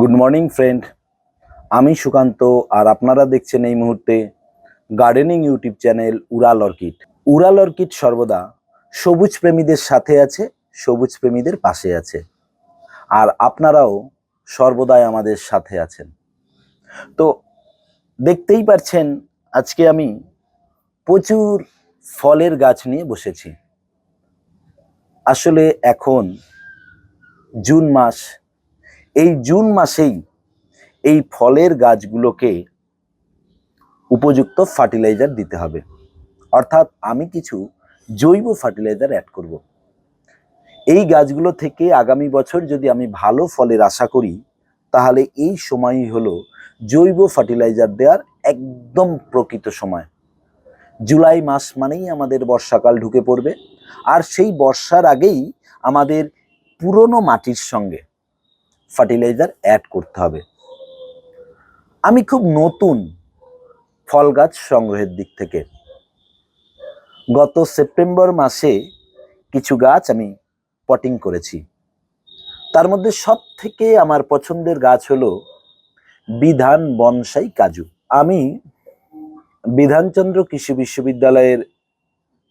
Good morning friend আমি সুকান্ত, আর আপনারা দেখছেন এই মুহূর্তে gardening YouTube channel Ural orchid Ural orchid সর্বদা সবুজ প্রেমীদের সাথে আছে, সবুজ প্রেমীদের পাশে আছে। আর আপনারাও সর্বদাই আমাদের সাথে আছেন। তো দেখতেই পাচ্ছেন আজকে আমি প্রচুর ফলের গাছ নিয়ে বসেছি। আসলে এখন জুন মাস এই জুন মাসেই এই ফলের গাছগুলোকে উপযুক্ত ফার্টিলাইজার দিতে হবে। অর্থাৎ আমি কিছু জৈব ফার্টিলাইজার অ্যাড করব। এই গাছগুলো থেকে আগামী বছর যদি আমি ভালো ফলের আশা করি, তাহলে এই সময়ই হলো জৈব ফার্টিলাইজার দেওয়ার একদম প্রকৃত সময়। জুলাই মাস মানেই আমাদের বর্ষাকাল ঢুকে পড়বে। আর সেই বর্ষার আগেই আমাদের পুরনো মাটির সঙ্গে ফার্টিলাইজার অ্যাড করতে হবে। আমি খুব নতুন ফল গাছ সংগ্রহের দিক থেকে। গত সেপ্টেম্বর মাসে কিছু গাছ আমি পটিং করেছি। তার মধ্যে সব থেকে আমার পছন্দের গাছ হলো বিধান বনসাই কাজু। আমি বিধানচন্দ্র কৃষি বিশ্ববিদ্যালয়ের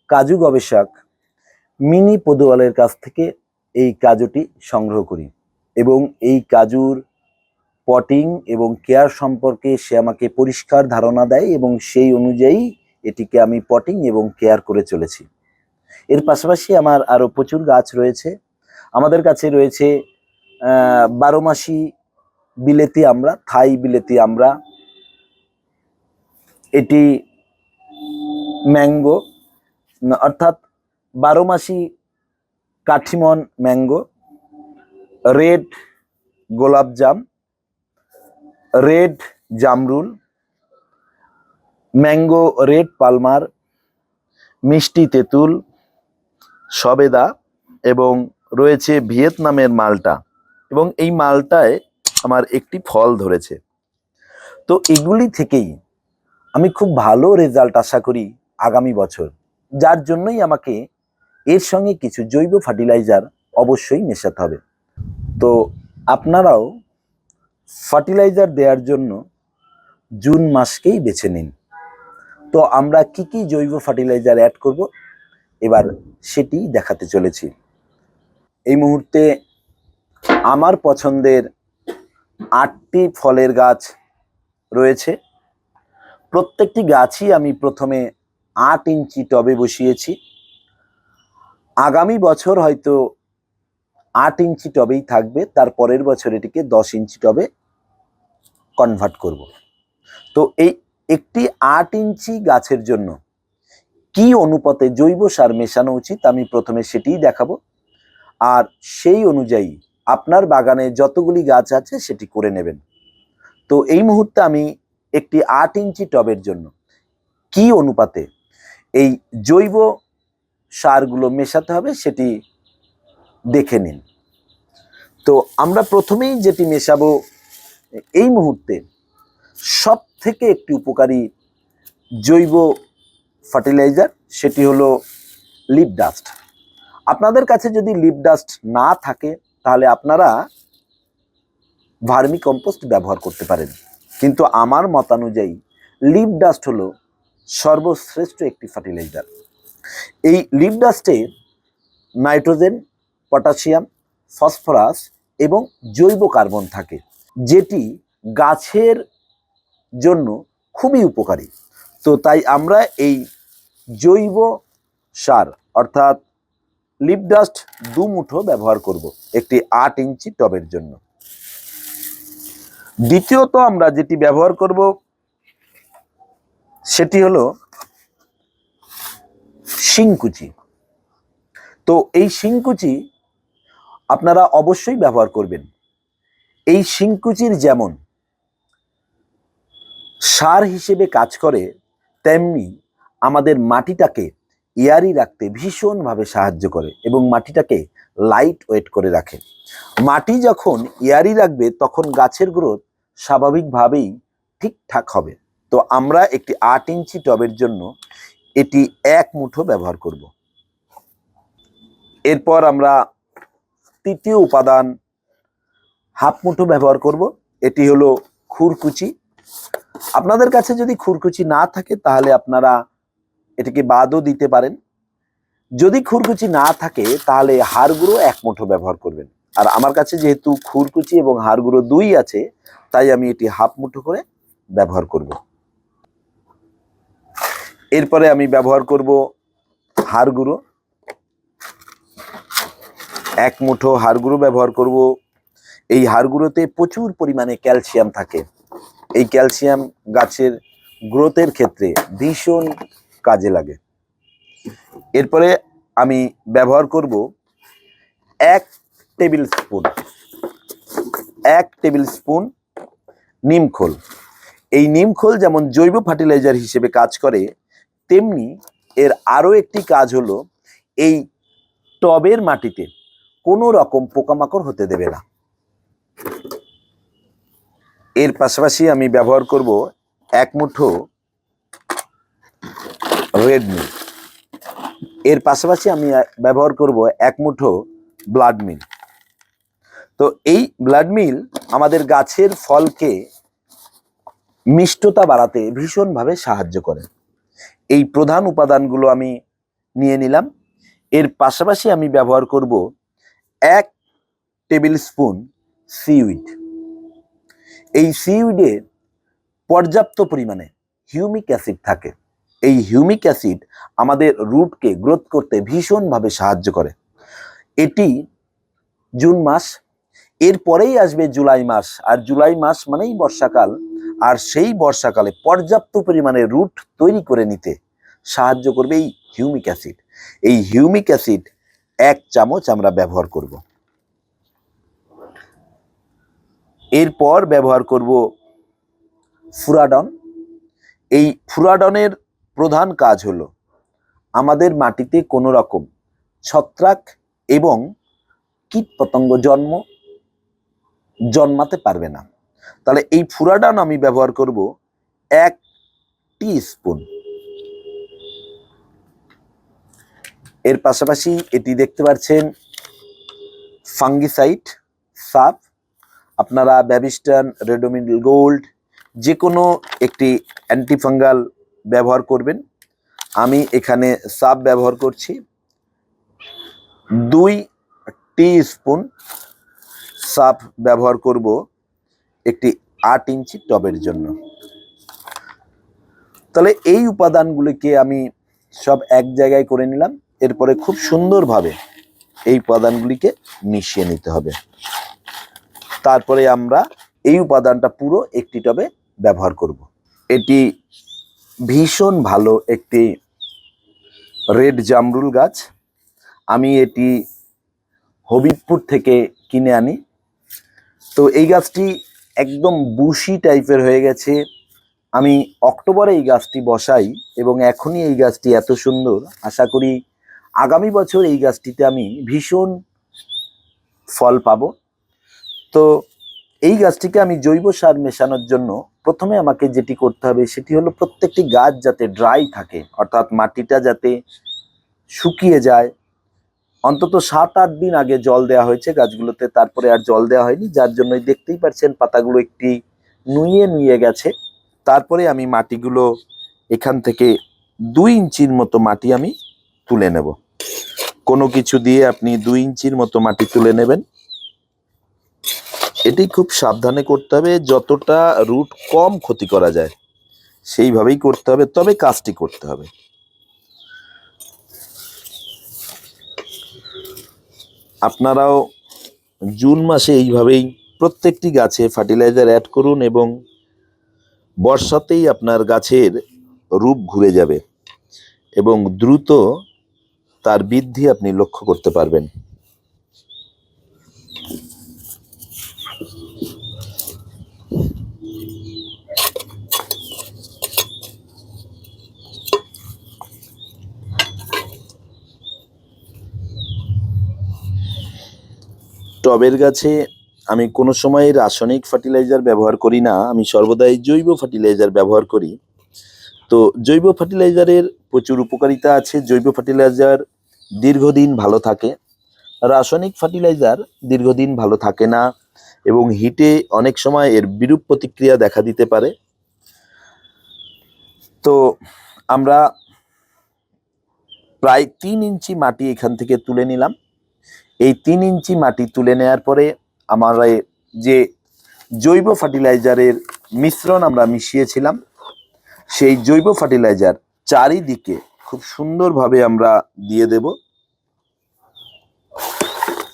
কাজু গবেষক মিনি পদুয়ালের কাছ থেকে এই কাজুটি সংগ্রহ করি। এবং এই কাজুর পটিং এবং কেয়ার সম্পর্কে সে আমাকে পরিষ্কার ধারণা দেয় এবং সেই অনুযায়ী এটিকে আমি পটিং এবং কেয়ার করে চলেছি। এর পাশাপাশি আমার আরও প্রচুর গাছ রয়েছে। আমাদের কাছে রয়েছে বারো মাসি বিলেতি আমরা, থাই বিলেতি আমরা। এটি ম্যাঙ্গো, অর্থাৎ বারো মাসি কাঠিমন ম্যাঙ্গো। রেড গোলাপজাম রেড জামরুল, ম্যাঙ্গো রেড পালমার, মিষ্টি তেঁতুল, সবেদা এবং রয়েছে ভিয়েতনামের মালটা এবং এই মালটায় আমার একটি ফল ধরেছে। তো এগুলি থেকেই আমি খুব ভালো রেজাল্ট আশা করি আগামী বছর। যার জন্যই আমাকে এর সঙ্গে কিছু জৈব ফার্টিলাইজার অবশ্যই মেশাতে হবে। তো আপনারাও ফার্টিলাইজার দেওয়ার জন্য জুন মাসকেই বেছে নিন। তো আমরা কি কি জৈব ফার্টিলাইজার অ্যাড করব? এবার সেটি দেখাতে চলেছি। এই মুহূর্তে আমার পছন্দের আটটি ফলের গাছ রয়েছে। প্রত্যেকটি গাছই আমি প্রথমে আট ইঞ্চি টবে বসিয়েছি। আগামী বছর হয়তো আট ইঞ্চি টবেই থাকবে, তার পরের বছর এটিকে দশ ইঞ্চি টবে কনভার্ট করব। তো এই একটি আট ইঞ্চি গাছের জন্য কি অনুপাতে জৈব সার মেশানো উচিত আমি প্রথমে সেটিই দেখাবো। আর সেই অনুযায়ী আপনার বাগানে যতগুলি গাছ আছে সেটি করে নেবেন। তো এই মুহূর্তে আমি একটি আট ইঞ্চি টবের জন্য কি অনুপাতে এই জৈব সারগুলো মেশাতে হবে সেটি দেখে নিন। তো আমরা প্রথমেই যেটি মেশাবো, এই মুহূর্তে সব থেকে একটি উপকারী জৈব ফার্টিলাইজার সেটি হলো লিপ ডাস্ট। আপনাদের কাছে যদি লিপ ডাস্ট না থাকে, তাহলে আপনারা ভার্মি কম্পোস্ট ব্যবহার করতে পারেন। কিন্তু আমার মতানুযায়ী লিপ ডাস্ট হলো সর্বশ্রেষ্ঠ একটি ফার্টিলাইজার। এই লিপ ডাস্টে নাইট্রোজেন পটাশিয়াম, ফসফরাস এবং জৈব কার্বন থাকে, যেটি গাছের জন্য খুবই উপকারী। তো তাই আমরা এই জৈব সার, অর্থাৎ লিপ ডাস্ট দু মুঠো ব্যবহার করব একটি আট ইঞ্চি টবের জন্য। দ্বিতীয়ত আমরা যেটি ব্যবহার করব, সেটি হলো শিংকুচি। তো এই শিংকুচি আপনারা অবশ্যই ব্যবহার করবেন। এই শিংকুচির যেমন সার হিসেবে কাজ করে, তেমনি আমাদের মাটিটাকে এয়ারি রাখতে ভীষণভাবে সাহায্য করে এবং মাটিটাকে লাইট ওয়েট করে রাখে। মাটি যখন এয়ারি রাখবে, তখন গাছের গ্রোথ স্বাভাবিকভাবেই ঠিকঠাক হবে। তো আমরা একটি আট ইঞ্চি টবের জন্য এটি এক মুঠো ব্যবহার করব। এরপর আমরা তৃতীয় উপাদান হাফ মুঠো ব্যবহার করব, এটি হলো খুরকুচি। আপনাদের কাছে যদি খুরকুচি না থাকে, তাহলে আপনারা এটাকে বাদও দিতে পারেন। যদি খুরকুচি না থাকে, তাহলে হাড় গুঁড়ো এক মুঠো ব্যবহার করবেন। আর আমার কাছে যেহেতু খুরকুচি এবং হাড় গুঁড়ো দুই আছে, তাই আমি এটি হাফ মুঠো করে ব্যবহার করব। এরপরে আমি ব্যবহার করব হাড় গুঁড়ো। এক মুঠো হাড় গুঁড়ো ব্যবহার করব। এই হাড় গুঁড়োতে প্রচুর পরিমাণে ক্যালসিয়াম থাকে। এই ক্যালসিয়াম গাছের গ্রোথের ক্ষেত্রে ভীষণ কাজে লাগে। এরপরে আমি ব্যবহার করব এক টেবিল স্পুন, এক টেবিল স্পুন নিমখোল এই নিমখোল যেমন জৈব ফার্টিলাইজার হিসেবে কাজ করে, তেমনি এর আরও একটি কাজ হলো এই টবের মাটিতে কোনো রকম পোকামাকড় হতে দেবে না। এর পাশাপাশি আমি ব্যবহার করব এক মুঠো রেড মিল এর পাশাপাশি আমি ব্যবহার করব এক মুঠো ব্লাড মিল তো এই ব্লাড মিল আমাদের গাছের ফলকে মিষ্টতা বাড়াতে ভীষণভাবে সাহায্য করে। এই প্রধান উপাদানগুলো আমি নিয়ে নিলাম। এর পাশাপাশি আমি ব্যবহার করব এক টেবিল স্পুন সিউইড। এই সিউইডে পর্যাপ্ত পরিমাণে হিউমিক অ্যাসিড থাকে। এই হিউমিক অ্যাসিড আমাদের রুটকে গ্রোথ করতে ভীষণভাবে সাহায্য করে। এটি জুন মাস এরপরেই আসবে জুলাই মাস। আর জুলাই মাস মানেই বর্ষাকাল। আর সেই বর্ষাকালে পর্যাপ্ত পরিমাণে রুট তৈরি করে নিতে সাহায্য করবে এই হিউমিক অ্যাসিড। এই হিউমিক অ্যাসিড এক চামচ আমরা ব্যবহার করব। এরপর ব্যবহার করব ফুরাডন। এই ফুরাডনের প্রধান কাজ হলো আমাদের মাটিতে কোনো রকম ছত্রাক এবং কীটপতঙ্গ জন্ম, জন্মাতে পারবে না। তাহলে এই ফুরাডন আমি ব্যবহার করব এক টি স্পুন। এর পাশাপাশি এটি দেখতে পাচ্ছেন ফাঙ্গিসাইড, সাপ, আপনারা ব্যাবিস্টান রেডোমিডল গোল্ড যে কোনো একটি অ্যান্টিফাঙ্গাল ব্যবহার করবেন। আমি এখানে সাপ ব্যবহার করছি। দুই টি স্পুন সাপ ব্যবহার করব একটি আট ইঞ্চি টবের জন্য। তাহলে এই উপাদানগুলিকে আমি সব এক জায়গায় করে নিলাম। এরপরে খুব সুন্দরভাবে এই উপাদানগুলিকে মিশিয়ে নিতে হবে। তারপরে আমরা এই উপাদানটা পুরো একটি টবে ব্যবহার করব। এটি ভীষণ ভালো একটি রেড জামরুল গাছ। আমি এটি হবিবপুর থেকে কিনে আনি। তো এই গাছটি একদম বুশি টাইপের হয়ে গেছে। আমি অক্টোবরে এই গাছটি বসাই এবং এখনই এই গাছটি এত সুন্দর। আশা করি আগামী বছর এই গাছটিতে আমি ভীষণ ফল পাবো। তো এই গাছটিকে আমি জৈব সার মেশানোর জন্য প্রথমে আমাকে যেটি করতে হবে সেটি হলো প্রত্যেকটি গাছ যাতে ড্রাই থাকে, অর্থাৎ মাটিটা যাতে শুকিয়ে যায়। অন্তত সাত আট দিন আগে জল দেওয়া হয়েছে গাছগুলোতে, তারপরে আর জল দেওয়া হয়নি, যার জন্য দেখতেই পাচ্ছেন পাতাগুলো একটি নুয়ে নুয়ে গেছে। তারপরে আমি মাটিগুলো এখান থেকে দুই ইঞ্চির মতো মাটি আমি তুলে নেব। কোনো কিছু দিয়ে আপনি দুই ইঞ্চির মতো মাটি তুলে নেবেন। এটি খুব সাবধানে করতে হবে, যতটা রুট কম ক্ষতি করা যায়, সেইভাবেই করতে হবে, তবে কাজটি করতে হবে। আপনারাও জুন মাসে এইভাবেই প্রত্যেকটি গাছে ফার্টিলাইজার অ্যাড করুন এবং বর্ষাতেই আপনার গাছের রূপ ঘুরে যাবে এবং দ্রুত তার বৃদ্ধি আপনি লক্ষ্য করতে পারবেন। টবের গাছে আমি কোনো সময় রাসায়নিক ফার্টিলাইজার ব্যবহার করি না, আমি সর্বদাই জৈব ফার্টিলাইজার ব্যবহার করি। তো জৈব ফার্টিলাইজারের প্রচুর উপকারিতা আছে। জৈব ফার্টিলাইজার দীর্ঘদিন ভালো থাকে। রাসায়নিক ফার্টিলাইজার দীর্ঘদিন ভালো থাকে না এবং হিটে অনেক সময় এর বিরূপ প্রতিক্রিয়া দেখা দিতে পারে। তো আমরা প্রায় তিন ইঞ্চি মাটি এখান থেকে তুলে নিলাম। এই তিন ইঞ্চি মাটি তুলে নেওয়ার পরে আমার যে জৈব ফার্টিলাইজারের মিশ্রণ আমরা মিশিয়েছিলাম সেই জৈব ফার্টিলাইজার চারিদিকে খুব সুন্দরভাবে আমরা দিয়ে দেব।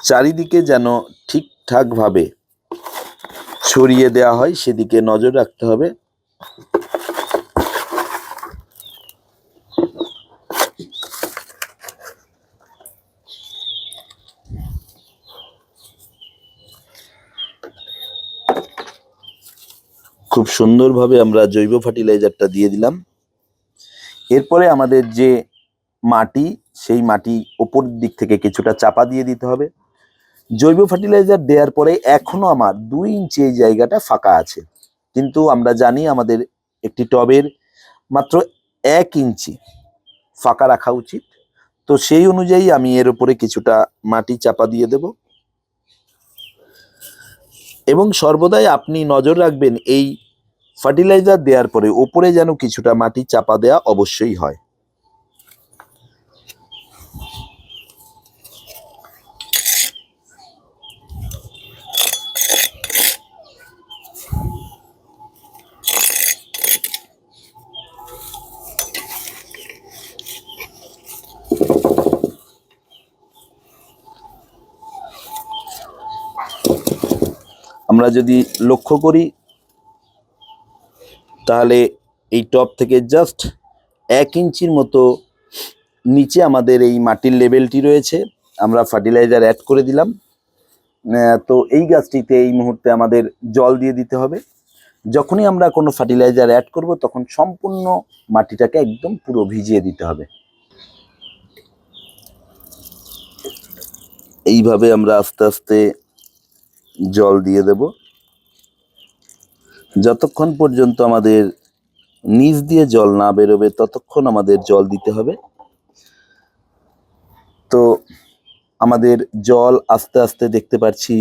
চারিদিকে যেন ঠিকঠাকভাবে ছড়িয়ে দেওয়া হয়, সেদিকে নজর রাখতে হবে। খুব সুন্দরভাবে আমরা জৈব ফার্টিলাইজারটা দিয়ে দিলাম। এরপরে আমাদের যে মাটি, সেই মাটি ওপর দিক থেকে কিছুটা চাপা দিয়ে দিতে হবে। জৈব ফার্টিলাইজার দেওয়ার পরে এখনও আমার দুই ইঞ্চি এই জায়গাটা ফাঁকা আছে। কিন্তু আমরা জানি আমাদের একটি টবের মাত্র এক ইঞ্চি ফাঁকা রাখা উচিত। তো সেই অনুযায়ী আমি এর উপরে কিছুটা মাটি চাপা দিয়ে দেব। এবং সর্বদাই আপনি নজর রাখবেন এই ফার্টিলাইজার দেওয়ার পরে ওপরে যেন কিছুটা মাটি চাপা দেওয়া অবশ্যই হয়। আমরা যদি লক্ষ্য করি তাহলে এই টপ থেকে জাস্ট এক ইঞ্চির মতো নিচে আমাদের এই মাটির লেভেলটি রয়েছে। আমরা ফার্টিলাইজার অ্যাড করে দিলাম। তো এই গাছটিতে এই মুহূর্তে আমাদের জল দিয়ে দিতে হবে। যখনই আমরা কোনো ফার্টিলাইজার অ্যাড করব, তখন সম্পূর্ণ মাটিটাকে একদম পুরো ভিজিয়ে দিতে হবে। এইভাবে আমরা আস্তে আস্তে জল দিয়ে দেব। যতক্ষণ পর্যন্ত আমাদের নিচ দিয়ে জল না বেরোবে, ততক্ষণ আমাদের জল দিতে হবে। তো আমাদের জল আস্তে আস্তে দেখতে পাচ্ছি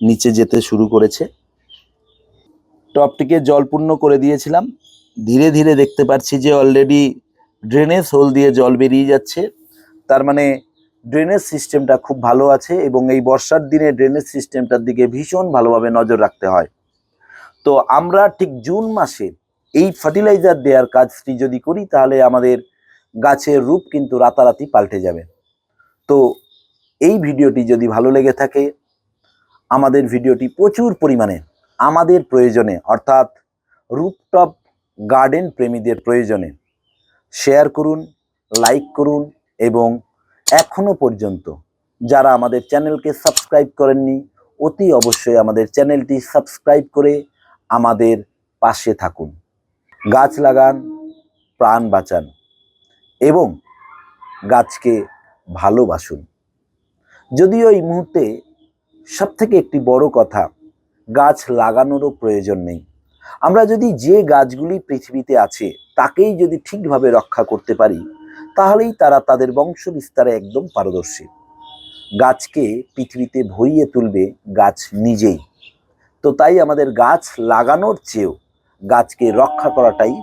নিচে যেতে শুরু করেছে। টপটিকে জলপূর্ণ করে দিয়েছিলাম। ধীরে ধীরে দেখতে পাচ্ছি যে অলরেডি ড্রেনেজ হোল দিয়ে জল বেরিয়ে যাচ্ছে। তার মানে ড্রেনেজ সিস্টেমটা খুব ভালো আছে এবং এই বর্ষার দিনে ড্রেনেজ সিস্টেমটার দিকে ভীষণ ভালোভাবে নজর রাখতে হয়। তো আমরা ঠিক জুন মাসে এই ফার্টিলাইজার দেওয়ার কাজটি যদি করি, তাহলে আমাদের গাছের রূপ কিন্তু রাতারাতি পাল্টে যাবে। তো এই ভিডিওটি যদি ভালো লেগে থাকে, আমাদের ভিডিওটি প্রচুর পরিমাণে আমাদের প্রয়োজনে, অর্থাৎ রুপটপ গার্ডেন প্রেমীদের প্রয়োজনে শেয়ার করুন লাইক করুন এবং এখনও পর্যন্ত যারা আমাদের চ্যানেলকে সাবস্ক্রাইব করেননি, অতি অবশ্যই আমাদের চ্যানেলটি সাবস্ক্রাইব করে আমাদের পাশে থাকুন। গাছ লাগান, প্রাণ বাঁচান এবং গাছকে ভালোবাসুন। যদিও এই মুহূর্তে সবথেকে একটি বড় কথা, গাছ লাগানোরও প্রয়োজন নেই। আমরা যদি যে গাছগুলি পৃথিবীতে আছে, তাকেই যদি ঠিকভাবে রক্ষা করতে পারি, তাহলেই তারা তাদের বংশ বিস্তারে একদম পারদর্শী। গাছকে পৃথিবীতে ভরিয়ে তুলবে গাছ নিজেই। তো তাই আমাদের গাছ লাগানোর চেয়েও গাছকে রক্ষা করাটাই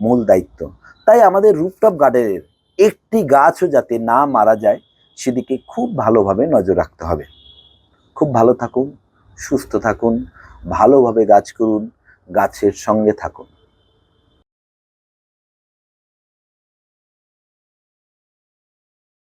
মূল দায়িত্ব। তাই আমাদের রুপটপ গার্ডেনের একটি গাছও যাতে না মারা যায়, সেদিকে খুব ভালোভাবে নজর রাখতে হবে। খুব ভালো থাকুন, সুস্থ থাকুন, ভালোভাবে গাছ করুন, গাছের সঙ্গে থাকুন।